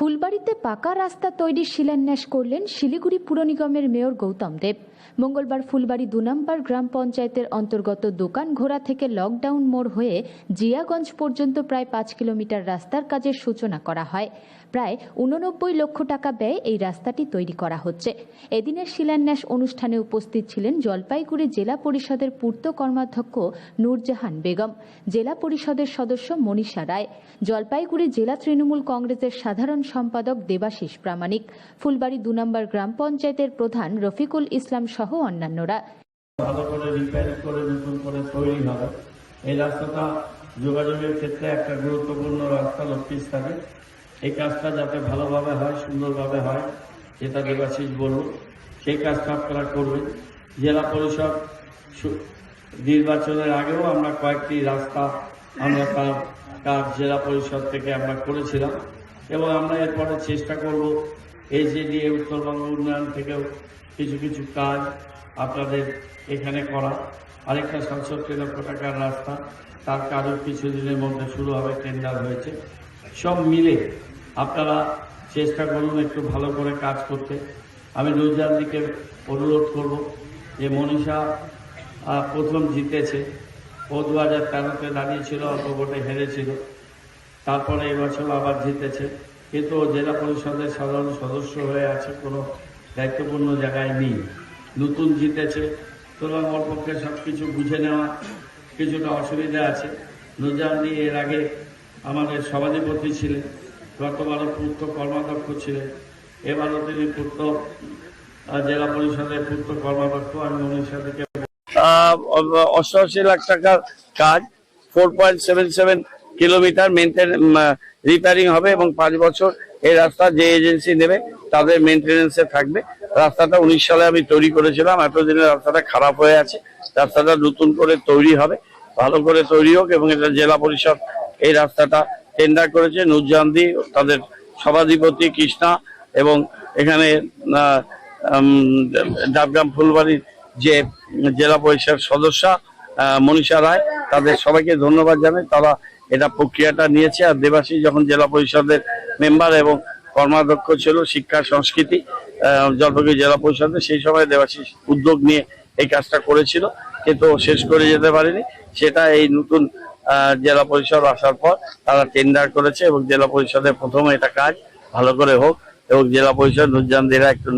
ফুলবাড়িতে পাকা রাস্তা তৈরির শিলান্যাস করলেন শিলিগুড়ি পুর নিগমের মেয়র গৌতম দেব। মঙ্গলবার ফুলবাড়ি দু নম্বর গ্রাম পঞ্চায়েতের অন্তর্গত দোকান ঘোড়া থেকে লকডাউন মোড় হয়ে জিয়াগঞ্জ পর্যন্ত প্রায় পাঁচ কিলোমিটার রাস্তার কাজের সূচনা করা হয়। প্রায় উননব্বই লক্ষ টাকা ব্যয় এই রাস্তাটি তৈরি করা হচ্ছে। এদিনের শিলান্যাস অনুষ্ঠানে উপস্থিত ছিলেন জলপাইগুড়ি জেলা পরিষদের পূর্ত কর্মাধ্যক্ষ নূরজাহান বেগম, জেলা পরিষদের সদস্য মনীষা রায়। জলপাইগুড়ি জেলা তৃণমূল কংগ্রেসের সাধারণ সম্পাদক দেবাশিস প্রামাণিক। ফুলবাড়ি দু নম্বর গ্রাম পঞ্চায়েতের প্রধান রফিকুল ইসলাম সহ অন্যান্যরা। ভালো করে রিপেয়ার করে নতুন করে তৈরি হবে। এই রাস্তাটা যোগাযোগের ক্ষেত্রে একটা গুরুত্বপূর্ণ রাস্তা লক্ষ্মীস্থানে এই কাজটা যাতে ভালোভাবে হয়, সুন্দরভাবে হয়, যেটা দেবাশিস বলল, সেই কাজটা আপনারা করবেন। জেলা পরিষদ নির্বাচনের আগেও আমরা কয়েকটি রাস্তা আমরা তার কাজ জেলা পরিষদ থেকে আমরা করেছিলাম। এবং আমরা এরপরে চেষ্টা করব এই যে দিয়ে উত্তরবঙ্গ উন্নয়ন থেকেও কিছু কিছু কাজ আপনাদের এখানে করা। আরেকটা সাতষট্টি লক্ষ টাকার রাস্তা, তার কাজও কিছুদিনের মধ্যে শুরু হবে টেন্ডার হয়েছে। সব মিলে আপনারা চেষ্টা করুন একটু ভালো করে কাজ করতে। আমি দিকে অনুরোধ করব যে মনীষা প্রথম জিতেছে। ও দু হাজার তেরোতে দাঁড়িয়েছিল, অল্প ভোটে হেরেছিল। তারপরে এবছর আবার জিতেছে। কিন্তু জেলা পরিষদের সাধারণ সদস্য হয়ে আছে কোনো দায়িত্বপূর্ণ জায়গায় নেই। নতুন জিতেছে। সুতরাং ওর পক্ষে সব কিছু বুঝে নেওয়া কিছুটা অসুবিধা আছে। নুজাহানি এর আগে আমাদের সভাধিপতি ছিলেন গতবারও পূর্ত কর্মাধ্যক্ষ ছিলেন। এবারও তিনি পূর্ত জেলা পরিষদের পূর্ত কর্মাধ্যক্ষ আমি মনীষা থেকে অষ্টআশি লাখ টাকার কাজ four point seven seven kilometre maintain repairing হবে এবং পাঁচ বছর এই রাস্তা যে এজেন্সি নেবে, তাদের মেনটেনেন্সে থাকবে। রাস্তাটা উনিশ সালে আমি তৈরি করেছিলাম, এতদিনে রাস্তাটা খারাপ হয়ে আছে। রাস্তাটা নতুন করে তৈরি হবে, ভালো করে তৈরি হোক এবং এটা জেলা পরিষদ এই রাস্তাটা টেন্ডার করেছে। নুরজাহান্দি তাদের সভাধিপতি কৃষ্ণা এবং এখানে ডাবগ্রাম ফুলবাড়ির যে জেলা পরিষদ সদস্য মনীষা রায় তাদের সবাইকে ধন্যবাদ জানাই। তারা এটা প্রক্রিয়াটা নিয়েছে। আর দেবাশী যখন জেলা পরিষদের মেম্বার এবং কর্মাধ্যক্ষ ছিল, শিক্ষা, সংস্কৃতি জলপাইগুড়ি জেলা পরিষদে, সেই সময় দেবাশী উদ্যোগ নিয়ে এই কাজটা করেছিল। কিন্তু শেষ করে যেতে পারেনি। সেটা এই নতুন জেলা পরিষদ আসার পর তারা টেন্ডার করেছে এবং জেলা পরিষদের প্রথমে এটা কাজ ভালো করে হোক এবং জেলা পরিষদ নুরজানদিরা একটু